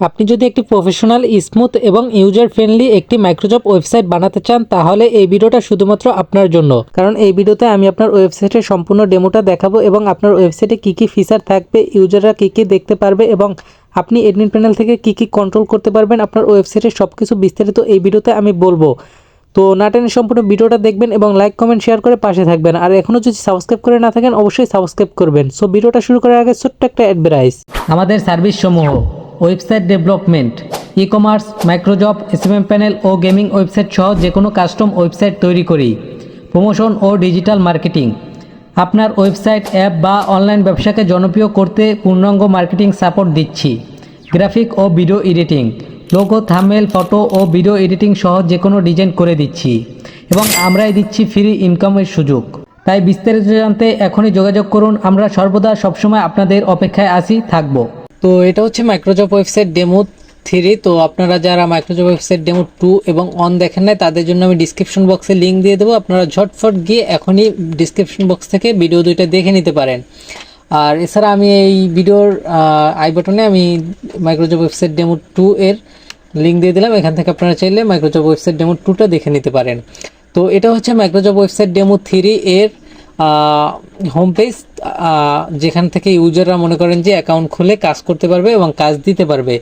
আপনি যদি একটি প্রফেশনাল, স্মুথ এবং ইউজার ফ্রেন্ডলি একটি মাইক্রোজব ওয়েবসাইট বানাতে চান, তাহলে এই ভিডিওটা শুধুমাত্র আপনার জন্য। কারণ এই ভিডিওতে আমি আপনার ওয়েবসাইটের সম্পূর্ণ ডেমোটা দেখাবো এবং আপনার ওয়েবসাইটে কী কী ফিচার থাকবে, ইউজাররা কী কী দেখতে পারবে এবং আপনি এডমিন প্যানেল থেকে কী কী কন্ট্রোল করতে পারবেন, আপনার ওয়েবসাইটের সব কিছু বিস্তারিত এই ভিডিওতে আমি বলব। তো না টেনে সম্পূর্ণ ভিডিওটা দেখবেন এবং লাইক, কমেন্ট, শেয়ার করে পাশে থাকবেন। আর এখনও যদি সাবস্ক্রাইব করে না থাকেন, অবশ্যই সাবস্ক্রাইব করবেন। সো ভিডিওটা শুরু করার আগে ছোট্ট একটা অ্যাডভাইস। আমাদের সার্ভিস সমূহ website development e commerce microjob, SMM panel ও গেমিং ওয়েবসাইট সহ যে কোনো কাস্টম ওয়েবসাইট তৈরি করি। প্রমোশন ও ডিজিটাল মার্কেটিং। আপনার ওয়েবসাইট, অ্যাপ বা অনলাইন ব্যবসাকে জনপ্রিয় করতে পূর্ণাঙ্গ মার্কেটিং সাপোর্ট দিচ্ছি। গ্রাফিক ও video editing, logo thumbnail photo ও ভিডিও এডিটিং সহ যে কোনো ডিজাইন করে দিচ্ছি এবং আমরাই দিচ্ছি ফ্রি ইনকামের সুযোগ। তাই বিস্তারিত জানতে এখনই যোগাযোগ করুন। আমরা সর্বদা সবসময় আপনাদের অপেক্ষায় আসি থাকব। তো এটা হচ্ছে মাইক্রোজব ওয়েবসাইট ডেমো থ্রি তো আপনারা যারা মাইক্রোজব ওয়েবসাইট ডেমো টু এবং অন দেখেন নাই, তাদের জন্য আমি ডিসক্রিপশন বক্সে লিঙ্ক দিয়ে দেবো। আপনারা ঝটফট গিয়ে এখনই ডিসক্রিপশন বক্স থেকে ভিডিও দুইটা দেখে নিতে পারেন। আর এছাড়া আমি এই ভিডিওর আই বাটনে আমি মাইক্রোজব ওয়েবসাইট ডেমো টু এর লিঙ্ক দিয়ে দিলাম। এখান থেকে আপনারা চাইলে মাইক্রোজব ওয়েবসাইট ডেমো টুটা দেখে নিতে পারেন। তো এটা হচ্ছে মাইক্রোজব ওয়েবসাইট ডেমো থ্রি এর হোম পেজ যেখান থেকে ইউজাররা মনে করেন যে অ্যাকাউন্ট খুলে কাজ করতে পারবে এবং কাজ দিতে পারবে।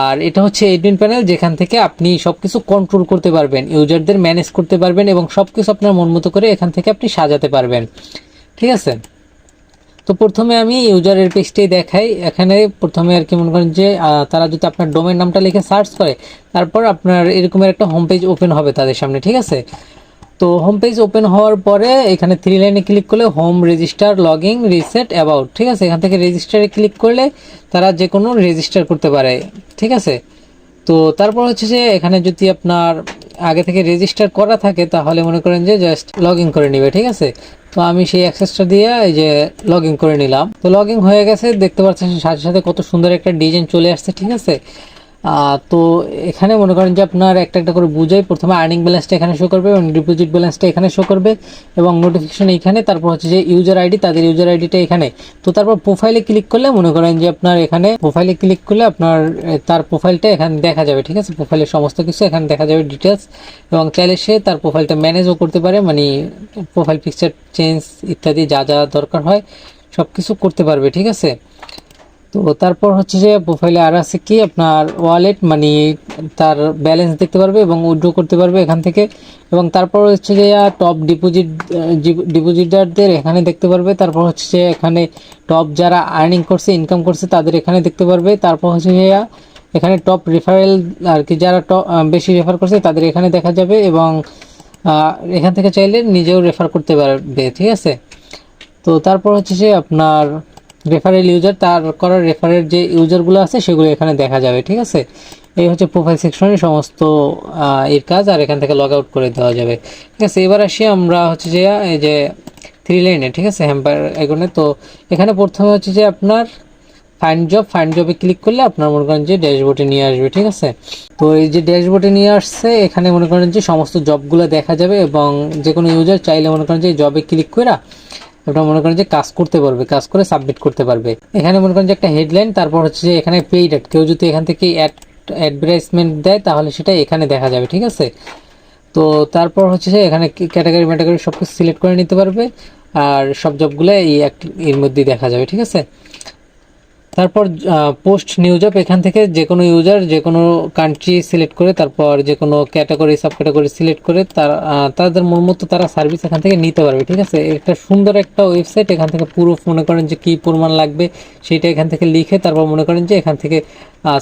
আর এটা হচ্ছে এডমিন প্যানেল যেখান থেকে আপনি সব কিছু কন্ট্রোল করতে পারবেন, ইউজারদের ম্যানেজ করতে পারবেন এবং সব কিছু আপনার মন মতো করে এখান থেকে আপনি সাজাতে পারবেন। ঠিক আছে? তো প্রথমে আমি ইউজারের পেজটাই দেখাই। এখানে প্রথমে আর কি মনে করেন যে তারা যদি আপনার ডোমেন নামটা লিখে সার্চ করে, তারপর আপনার এরকমের একটা হোম পেজ ওপেন হবে তাদের সামনে। ঠিক আছে? তো হোম পেজ ওপেন হওয়ার পরে এখানে থ্রি লাইনে ক্লিক করলে home register login reset about ঠিক আছে? এখান থেকে রেজিস্টারে ক্লিক করলে তারা যে কোনো রেজিস্টার করতে পারে, ঠিক আছে? তো তারপর হচ্ছে যে এখানে যদি আপনার আগে থেকে রেজিস্টার করা থাকে তাহলে মনে করেন যে জাস্ট লগ করে নেবে, ঠিক আছে? তো আমি সেই অ্যাক্সেসটা দিয়ে এই যে লগ করে নিলাম। তো লগ হয়ে গেছে, দেখতে পাচ্ছেন সাথে সাথে কত সুন্দর একটা ডিজাইন চলে আসছে, ঠিক আছে? তো এখানে মনে করেন যে আপনার একটা একটা করে বুঝাই, প্রথমে আর্নিং ব্যালেন্সটা এখানে শো করবে এবং ডিপোজিট ব্যালেন্সটা এখানে শো করবে এবং নোটিফিকেশন এখানে তারপর হচ্ছে যে ইউজার আইডি তাদের ইউজার আইডিটা এখানে। তো তারপর প্রোফাইলে ক্লিক করলে মনে করেন যে আপনার এখানে প্রোফাইলে ক্লিক করলে আপনার তার প্রোফাইলটা এখানে দেখা যাবে, ঠিক আছে? প্রোফাইলের সমস্ত কিছু এখানে দেখা যাবে ডিটেলস এবং চাইলে সে তার প্রোফাইলটা ম্যানেজও করতে পারে মানে প্রোফাইল পিকচার চেঞ্জ ইত্যাদি যা যা দরকার হয় সব কিছু করতে পারবে, ঠিক আছে? তো তারপর হচ্ছে যে প্রোফাইলে আর আছে কি? আপনার ওয়ালেট মানে তার ব্যালেন্স দেখতে পারবে এবং উইথড্র করতে পারবে এখান থেকে। এবং তারপর হচ্ছে যে টপ ডিপোজিট ডিপোজিটারদের এখানে দেখতে পারবে। তারপর হচ্ছে যে এখানে টপ যারা আর্নিং করছে ইনকাম করছে, তাদের এখানে দেখতে পারবে। তারপর হচ্ছে যে, এখানে টপ রেফারেল আর কি যারা টপ বেশি রেফার করছে, তাদের এখানে দেখা যাবে এবং এখান থেকে চাইলে নিজেও রেফার করতে পারবে, ঠিক আছে? তো তারপর হচ্ছে যে আপনার রেফারেল ইউজার তার করার রেফারের যে ইউজারগুলো আছে, সেগুলো এখানে দেখা যাবে, ঠিক আছে? এই হচ্ছে প্রোফাইল সেকশনের সমস্ত এর কাজ, আর এখান থেকে লগ আউট করে দেওয়া যাবে, ঠিক আছে? এবার আসি আমরা হচ্ছে যে, এই যে থ্রি লাইনে ঠিক আছে? হ্যাম্পার এগোনে, তো এখানে প্রথমে হচ্ছে যে আপনার ফাইন্ড জব ফাইন্ড জবে ক্লিক করলে আপনার মনে করেন যে ড্যাশবোর্ডে নিয়ে আসবে, ঠিক আছে? তো এই যে ড্যাশবোর্ডে নিয়ে আসছে, এখানে মনে করেন যে সমস্ত জবগুলো দেখা যাবে, এবং যে কোনো ইউজার চাইলে মনে করেন যে জবে ক্লিক করে আপনার মনে করেন যে কাজ করতে পারবে, কাজ করে সাবমিট করতে পারবে। এখানে মনে করেন যে একটা হেডলাইন তারপর হচ্ছে যে এখানে পেইড অ্যাড কেউ যদি এখান থেকে অ্যাড অ্যাডভার্টাইজমেন্ট দেয়, তাহলে সেটা এখানে দেখা যাবে, ঠিক আছে? তো তারপর হচ্ছে যে এখানে ক্যাটাগরি ম্যাটাগরি সব কিছু সিলেক্ট করে নিতে পারবে, আর সব জবগুলো এই এর মধ্যেই দেখা যাবে, ঠিক আছে? তারপর পোস্ট নিউজ আপ এখান থেকে যে কোনো ইউজার যে কোনো কান্ট্রি সিলেক্ট করে, তারপর যে কোনো ক্যাটাগরি সাব ক্যাটাগরি সিলেক্ট করে, তার তাদের মন মতো তারা সার্ভিস এখান থেকে নিতে পারবে, ঠিক আছে? একটা সুন্দর একটা ওয়েবসাইট এখান থেকে পুরো মনে করেন যে কী পরিমাণ লাগবে, সেটা এখান থেকে লিখে তারপর মনে করেন যে এখান থেকে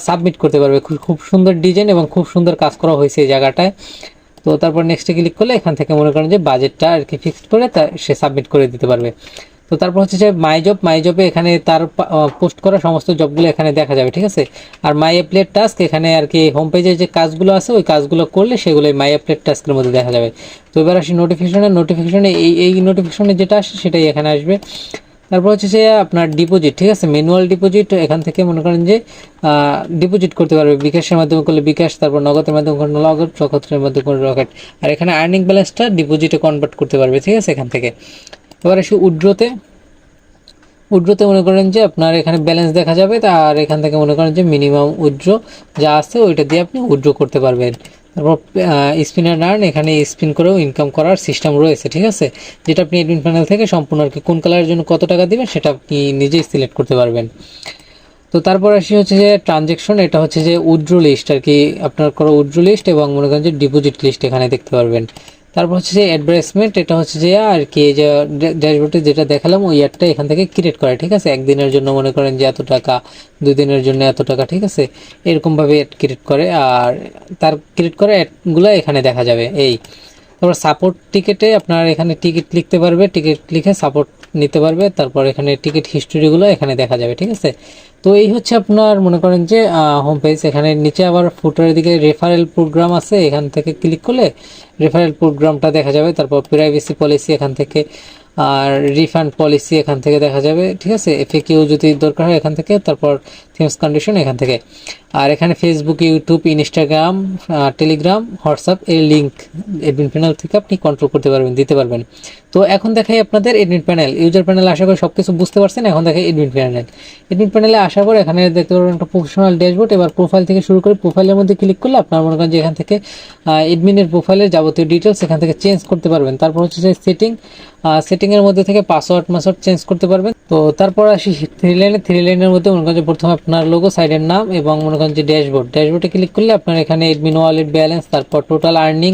সাবমিট করতে পারবে। খুব সুন্দর ডিজাইন এবং খুব সুন্দর কাজ করা হয়েছে এই জায়গাটায়। তো তারপর নেক্সটে ক্লিক করলে এখান থেকে মনে করেন যে বাজেটটা আর কি ফিক্সড করে তা সে সাবমিট করে দিতে পারবে। তো তারপর হচ্ছে যে মাই জব মাই জবে এখানে তার পোস্ট করা সমস্ত জবগুলো এখানে দেখা যাবে, ঠিক আছে? আর মাই অ্যাপ্লেট টাস্ক এখানে আর কি হোম পেজে যে কাজগুলো আছে, ওই কাজগুলো করলে সেগুলোই মাই অ্যাপ্লেট টাস্কের মধ্যে দেখা যাবে। তো এবার আসি নোটিফিকেশনে নোটিফিকেশনে এই এই নোটিফিকেশনে যেটা আসে সেটাই এখানে আসবে। তারপর হচ্ছে যে আপনার ডিপোজিট ঠিক আছে? ম্যানুয়াল ডিপোজিট এখান থেকে মনে করেন যে ডিপোজিট করতে পারবে বিকাশের মাধ্যমে করলে বিকাশ, তারপর নগদের মাধ্যমে করলে নগদ রকতের মাধ্যমে করলে রকেট। আর এখানে আর্নিং ব্যালেন্সটা ডিপোজিটে কনভার্ট করতে পারবে, ঠিক আছে? এখান থেকে। এবার আসি উড্রোতে। উইড্রোতে মনে করেন যে আপনার এখানে ব্যালেন্স দেখা যাবে আর এখান থেকে মনে করেন যে মিনিমাম উইড্রো যা আছে ওইটা দিয়ে আপনি উইড্রো করতে পারবেন। তারপর স্পিনার নার্ন এখানে স্পিন করেও ইনকাম করার সিস্টেম রয়েছে, ঠিক আছে? যেটা আপনি এডমিন প্যানেল থেকে সম্পূর্ণ আর কি কোন কালারের জন্য কত টাকা দেবেন সেটা আপনি নিজেই সিলেক্ট করতে পারবেন। তো তারপর আসি হচ্ছে যে ট্রানজেকশন এটা হচ্ছে যে উইড্রো লিস্ট আর কি আপনার করা উইড্রো লিস্ট এবং মনে করেন যে ডিপোজিট লিস্ট এখানে দেখতে পারবেন। তারপর হচ্ছে যে অ্যাডভার্টাইজমেন্ট এটা হচ্ছে যে আর কি যে ড্যাশবোর্ডে যেটা দেখালাম, ওই অ্যাডটা এখান থেকে ক্রিয়েট করে, ঠিক আছে? একদিনের জন্য মনে করেন যে এত টাকা দুই দিনের জন্য এত টাকা, ঠিক আছে? এরকমভাবে অ্যাড ক্রিয়েট করে, আর তার ক্রিয়েট করা অ্যাডগুলো এখানে দেখা যাবে, এই তারপর সাপোর্ট টিকেটে আপনার এখানে টিকিট লিখতে পারবে টিকিট লিখে সাপোর্ট নিতে পারবে, তারপর এখানে টিকিট হিস্টোরিগুলো এখানে দেখা যাবে, ঠিক আছে? তো এই হচ্ছে আপনার মনে করেন যে হোম পেজ এখানে নিচে আবার ফুটারের দিকে রেফারেল প্রোগ্রাম আছে, এখান থেকে ক্লিক করলে রেফারেল প্রোগ্রামটা দেখা যাবে, তারপর প্রাইভেসি পলিসি এখান থেকে, আর রিফান্ড পলিসি এখান থেকে দেখা যাবে, ঠিক আছে? এফএকিউ যদি দরকার হয় এখান থেকে, তারপর থিমস কন্ডিশন এখান থেকে। আর এখানে Facebook YouTube Instagram Telegram WhatsApp এর লিঙ্ক এডমিন প্যানেল থেকে আপনি কন্ট্রোল করতে পারবেন, দিতে পারবেন। তো এখন দেখাই আপনাদের এডমিন প্যানেল ইউজার প্যানেল আশা করি সব কিছু বুঝতে পারছেন। এখন দেখাই এডমিন প্যানেল এডমিন প্যানেলে আসার পর এখানে দেখতে পারবেন একটা প্রফেশনাল ড্যাশবোর্ড এবার প্রোফাইল থেকে শুরু করে প্রোফাইলের মধ্যে ক্লিক করলে আপনার মনে করেন যে এখান থেকে এডমিনের প্রোফাইলের যাবতীয় ডিটেলস এখান থেকে চেঞ্জ করতে পারবেন। তারপর হচ্ছে সেটিং সেটিংয়ের মধ্যে থেকে পাসওয়ার্ড মাসওয়ার্ড চেঞ্জ করতে পারবেন। তো তারপর আসি থ্রি লাইনে থ্রি লাইনের মধ্যে মনে করেন যে প্রথমে আপনার লোগো সাইডের নাম এবং মনে করেন যে ড্যাশবোর্ড ড্যাশবোর্ডে ক্লিক করলে আপনার এখানে এডমিন ওয়ালেট ব্যালেন্স তারপর total earning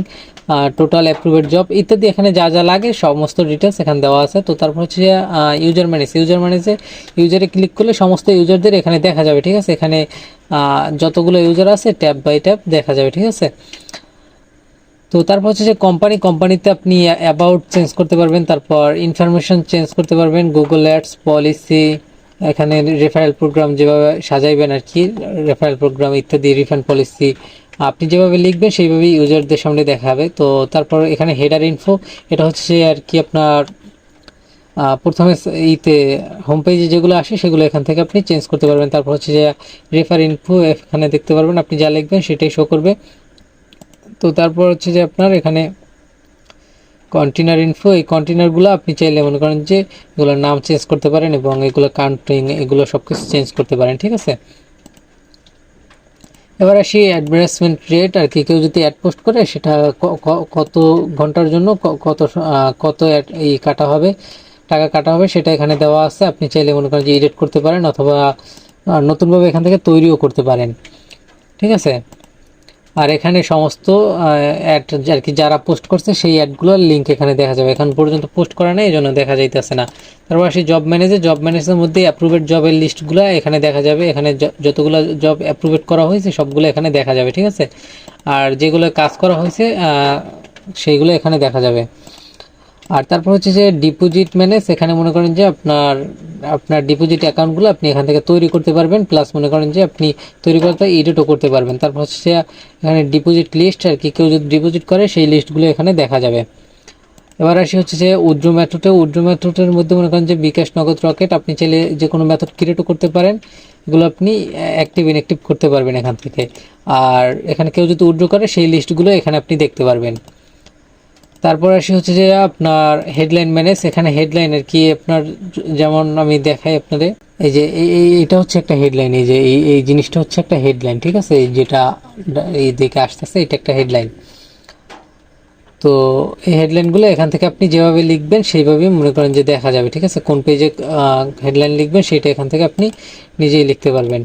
total approved job ইত্যাদি এখানে যা যা লাগে সমস্ত ডিটেলস এখানে দেওয়া আছে। তো তারপর হচ্ছে ইউজার ম্যানেজ ইউজার ম্যানেজে ইউজারে ক্লিক করলে সমস্ত ইউজারদের এখানে দেখা যাবে, ঠিক আছে? এখানে যতগুলো ইউজার আছে ট্যাব বাই ট্যাব দেখা যাবে, ঠিক আছে? তো তারপর হচ্ছে যে কোম্পানি কোম্পানিতে আপনি অ্যাবাউট চেঞ্জ করতে পারবেন। তারপর ইনফরমেশন চেঞ্জ করতে পারবেন। গুগল অ্যাডস পলিসি এখানে রেফারেল প্রোগ্রাম যেভাবে সাজাইবেন আর কি রেফারেল প্রোগ্রাম ইত্যাদি রিফান্ড পলিসি আপনি যেভাবে লিখবেন সেইভাবেই ইউজারদের সামনে দেখাবে। তো তারপর এখানে হেডার ইনফো এটা হচ্ছে আর কি আপনার প্রথমে ইতে হোম পেজে যেগুলো আসে সেগুলো এখান থেকে আপনি চেঞ্জ করতে পারবেন। তারপর হচ্ছে যে রেফার ইনফো এখানে দেখতে পারবেন। আপনি যা লিখবেন সেটাই শো করবে। তো তারপর হচ্ছে যে আপনার এখানে কন্টেনার ইনফো এই কন্টেনারগুলো আপনি চাইলে মনে করেন যে এগুলোর নাম চেঞ্জ করতে পারেন এবং এগুলো কাউন্টিং এগুলো সব কিছু চেঞ্জ করতে পারেন, ঠিক আছে? এবার আসি অ্যাডভার্টাইজমেন্ট রেট আর কি কেউ যদি অ্যাড পোস্ট করে, সেটা কত ঘণ্টার জন্য কত কত এই কাটা হবে, টাকা কাটা হবে, সেটা এখানে দেওয়া আছে। আপনি চাইলে মনে করেন যে এডিট করতে পারেন, অথবা নতুনভাবে এখান থেকে তৈরিও করতে পারেন, ঠিক আছে? আর এখানে সমস্ত অ্যাড আর কি যারা পোস্ট করছে সেই অ্যাডগুলোর লিঙ্ক এখানে দেখা যাবে। এখন পর্যন্ত পোস্ট করা নেই এই জন্য দেখা যাইতেছে না। তারপর আসি জব ম্যানেজার জব ম্যানেজারের মধ্যে অ্যাপ্রুভেড জবের লিস্টগুলো এখানে দেখা যাবে। এখানে যতগুলো জব অ্যাপ্রুভেড করা হয়েছে, সবগুলো এখানে দেখা যাবে, ঠিক আছে? আর যেগুলো কাজ করা হয়েছে সেইগুলো এখানে দেখা যাবে। আর তারপর হচ্ছে যে ডিপোজিট ম্যানেজ এখানে মনে করেন যে আপনার আপনার ডিপোজিট অ্যাকাউন্টগুলো আপনি এখান থেকে তৈরি করতে পারবেন প্লাস মনে করেন যে আপনি তৈরি করতে এডিটও করতে পারবেন। তারপর হচ্ছে এখানে ডিপোজিট লিস্ট আর কি কেউ যদি ডিপোজিট করে, সেই লিস্টগুলো এখানে দেখা যাবে। এবার আসি হচ্ছে যে উড্রো ম্যাথডে উড্রো ম্যাথডের মধ্যে মনে করেন যে বিকাশ নগদ রকেট, আপনি চাইলে যে কোনো মেথড ক্রিয়েটও করতে পারেন। এগুলো আপনি অ্যাক্টিভ ইনঅ্যাক্টিভ করতে পারবেন এখান থেকে। আর এখানে কেউ যদি উড্রো করে, সেই লিস্টগুলো এখানে আপনি দেখতে পারবেন। তারপর আসি হচ্ছে যে আপনার হেডলাইন ম্যানেজ এখানে হেডলাইন আর কি আপনার যেমন আমি দেখাই আপনাদের, এই যে এটা হচ্ছে একটা হেডলাইন এই যে এই এই জিনিসটা হচ্ছে একটা হেডলাইন ঠিক আছে? যেটা এই দিকে আসতেছে, এটা একটা হেডলাইন তো এই হেডলাইনগুলো এখান থেকে আপনি যেভাবে লিখবেন সেইভাবেই মনে করেন যে দেখা যাবে, ঠিক আছে? কোন পেজে হেডলাইন লিখবেন সেটা এখান থেকে আপনি নিজেই লিখতে পারবেন।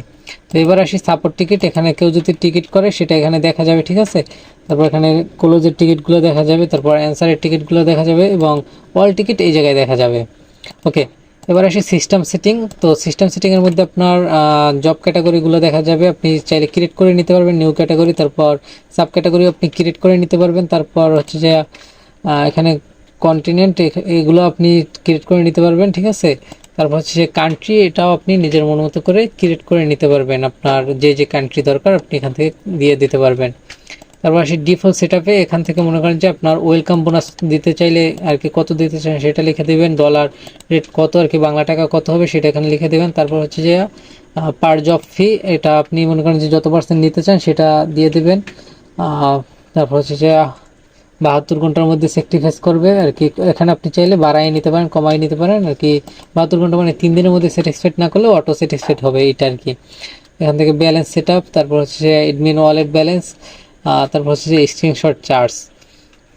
তো এবার আসি সাপোর্ট টিকিট এখানে কেউ যদি টিকিট করে, সেটা এখানে দেখা যাবে, ঠিক আছে? তারপর এখানে ক্লোজের টিকিটগুলো দেখা যাবে, তারপর অ্যান্সারের টিকিটগুলো দেখা যাবে এবং অল টিকিট এই জায়গায় দেখা যাবে। ওকে এবার আসি সিস্টেম সেটিং তো সিস্টেম সেটিংয়ের মধ্যে আপনার জব ক্যাটাগরিগুলো দেখা যাবে, আপনি চাইলে ক্রিয়েট করে নিতে পারবেন নিউ ক্যাটাগরি তারপর সাব ক্যাটাগরি আপনি ক্রিয়েট করে নিতে পারবেন, তারপর হচ্ছে যে এখানে কন্টিনেন্ট এগুলো আপনি ক্রিয়েট করে নিতে পারবেন, ঠিক আছে? তারপর হচ্ছে যে কান্ট্রি এটাও আপনি নিজের মন মতো করে ক্রিয়েট করে নিতে পারবেন। আপনার যে যে কান্ট্রি দরকার, আপনি এখান থেকে দিয়ে দিতে পারবেন। তারপর আসি ডিফল্ট সেট এখান থেকে মনে করেন যে আপনার ওয়েলকাম বোনাস দিতে চাইলে আর কি কত দিতে চান সেটা লিখে দেবেন। ডলার রেট কত, আর কি বাংলা টাকা কত হবে সেটা এখানে লিখে দেবেন। তারপর হচ্ছে যে পার জব ফি এটা আপনি মনে করেন যে যত পার্সেন্ট নিতে চান সেটা দিয়ে দেবেন। তারপর হচ্ছে যে বাহাত্তর ঘণ্টার মধ্যে স্যাক্রিফাইস করবে, আর কি এখানে আপনি চাইলে বাড়াই নিতে পারেন, কমাই নিতে পারেন, আর কি বাহাত্তর ঘণ্টা মানে তিন দিনের মধ্যে স্যাটিসফাইড না করলে অটো স্যাটিসফাইড হবে এটা আর কি। এখান থেকে ব্যালেন্স সেট আপ তারপর হচ্ছে এডমিন ওয়ালেট ব্যালেন্স তারপর হচ্ছে স্ক্রিনশট চার্জ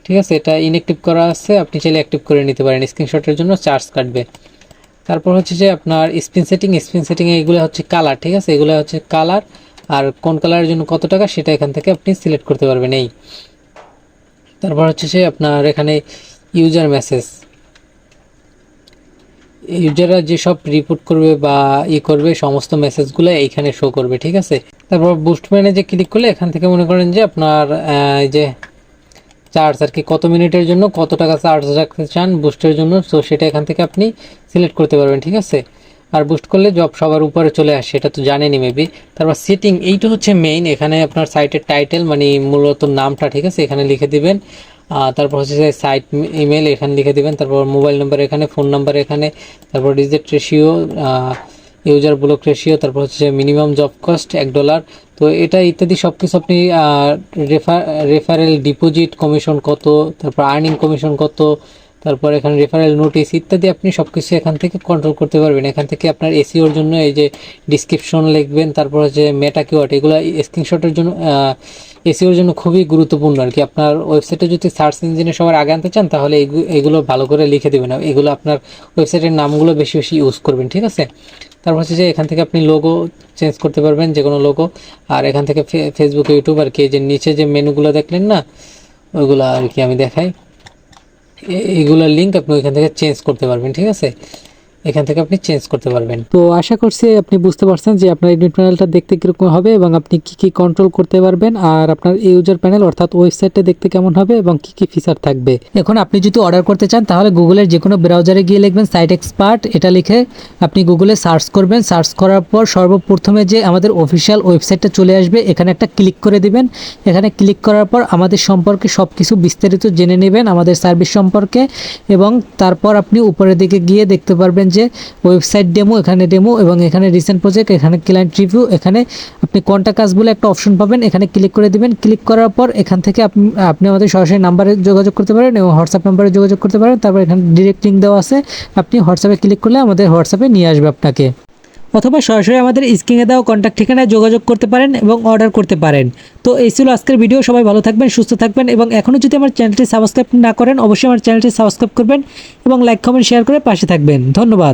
ঠিক আছে, এটা ইনঅ্যাক্টিভ করা আছে, আপনি চাইলে অ্যাক্টিভ করে নিতে পারেন স্ক্রিনশটের জন্য চার্জ কাটবে। তারপর হচ্ছে যে আপনার স্পিন সেটিং স্পিন সেটিং এগুলো হচ্ছে কালার ঠিক আছে? এগুলো হচ্ছে কালার আর কোন কালারের জন্য কত টাকা সেটা এখান থেকে আপনি সিলেক্ট করতে পারবেন, এই। তারপর হচ্ছে সে আপনার এখানে ইউজার মেসেজ ইউজাররা যেসব রিপোর্ট করবে বা ই করবে, সমস্ত মেসেজগুলো এইখানে শো করবে, ঠিক আছে? তারপর বুস্ট ম্যানে যে ক্লিক করলে, এখান থেকে মনে করেন যে আপনার এই যে চার্জ আর কি, কত মিনিটের জন্য কত টাকা চার্জ রাখতে চান বুস্টের জন্য। তো সেটা এখান থেকে আপনি সিলেক্ট করতে পারবেন, ঠিক আছে? আর বুস্ট করলে জব সবার উপরে চলে আসে এটা তো জানেনই মেবি তারপর সেটিং এইটা হচ্ছে মেইন এখানে আপনার সাইটের টাইটেল মানে মূলত নামটা, ঠিক আছে? এখানে লিখে দিবেন। তারপর হচ্ছে সাইট ইমেল এখানে লিখে দিবেন। তারপর মোবাইল নাম্বার এখানে ফোন নাম্বার এখানে। তারপর reject ratio user block ratio তারপর হচ্ছে মিনিমাম জব কস্ট এক ডলার তো এটা ইত্যাদি সব কিছু আপনি রেফার রেফারেল ডিপোজিট কমিশন কত, তারপর আর্নিং কমিশন কত তারপর এখানে রেফারেল নোটিস ইত্যাদি আপনি সব কিছু এখান থেকে কন্ট্রোল করতে পারবেন। এখান থেকে আপনার এসিওর জন্য এই যে ডিসক্রিপশন লিখবেন, তারপর হচ্ছে মেটা কিওয়ার্ড এগুলো স্ক্রিনশটের জন্য এসিওর জন্য খুবই গুরুত্বপূর্ণ আর কি। আপনার ওয়েবসাইটে যদি সার্চ ইঞ্জিনে সবার আগে আনতে চান, তাহলে এগু- এগুলো ভালো করে লিখে দেবেন এগুলো আপনার ওয়েবসাইটের নামগুলো বেশি বেশি ইউজ করবেন, ঠিক আছে? তারপর হচ্ছে যে এখান থেকে আপনি লোগো চেঞ্জ করতে পারবেন, যে কোনো লোগো আর এখান থেকে ফেসবুক ইউটিউব আর কি যে নিচে যে মেনুগুলো দেখলেন না, ওইগুলো আর কি আমি দেখাই। এ- এইগুলোর লিঙ্ক আপনি ওইখান থেকে চেঞ্জ করতে পারবেন ঠিক আছে? এখান থেকে আপনি চেঞ্জ করতে পারবেন। তো আশা করছি আপনি বুঝতে পারছেন যে আপনার এডমিট প্যানেলটা দেখতে কীরকম হবে এবং আপনি কি কি কন্ট্রোল করতে পারবেন আর আপনার ইউজার প্যানেল অর্থাৎ ওয়েবসাইটটা দেখতে কেমন হবে এবং কি কি ফিচার থাকবে। এখন আপনি যদি অর্ডার করতে চান, তাহলে গুগলের যে কোনো ব্রাউজারে গিয়ে লিখবেন সাইট এক্সপার্ট এটা লিখে আপনি গুগলে সার্চ করবেন। সার্চ করার পর সর্বপ্রথমে যে আমাদের অফিসিয়াল ওয়েবসাইটটা চলে আসবে, এখানে একটা ক্লিক করে দিবেন। এখানে ক্লিক করার পর আমাদের সম্পর্কে সব কিছু বিস্তারিত জেনে নেবেন আমাদের সার্ভিস সম্পর্কে এবং তারপর আপনি উপরের দিকে গিয়ে দেখতে পারবেন যে ওয়েবসাইট ডেমো এখানে ডেমো এবং এখানে রিসেন্ট প্রজেক্ট এখানে ক্লায়েন্ট রিভিউ এখানে আপনি কোনটা কাজ বলে একটা অপশন পাবেন। এখানে ক্লিক করে দেবেন। ক্লিক করার পর এখান থেকে আপনি আমাদের সরাসরি নাম্বারে যোগাযোগ করতে পারেন এবং হোয়াটসঅ্যাপ নাম্বারে যোগাযোগ করতে পারেন। তারপর এখানে ডিরেক্ট লিঙ্ক দেওয়া আছে। আপনি হোয়াটসঅ্যাপে ক্লিক করলে আমাদের হোয়াটসঅ্যাপে নিয়ে আসবে আপনাকে। অথবা সরাসরি আমাদের স্ক্রিনে দেওয়া কন্ট্যাক্ট ঠিকানায় যোগাযোগ করতে পারেন এবং অর্ডার করতে পারেন। তো এই ছিল আজকের ভিডিও সবাই ভালো থাকবেন, সুস্থ থাকবেন এবং এখনও যদি আমার চ্যানেলটি সাবস্ক্রাইব না করেন, অবশ্যই আমার চ্যানেলটি সাবস্ক্রাইব করবেন এবং লাইক কমেন্ট শেয়ার করে পাশে থাকবেন। ধন্যবাদ।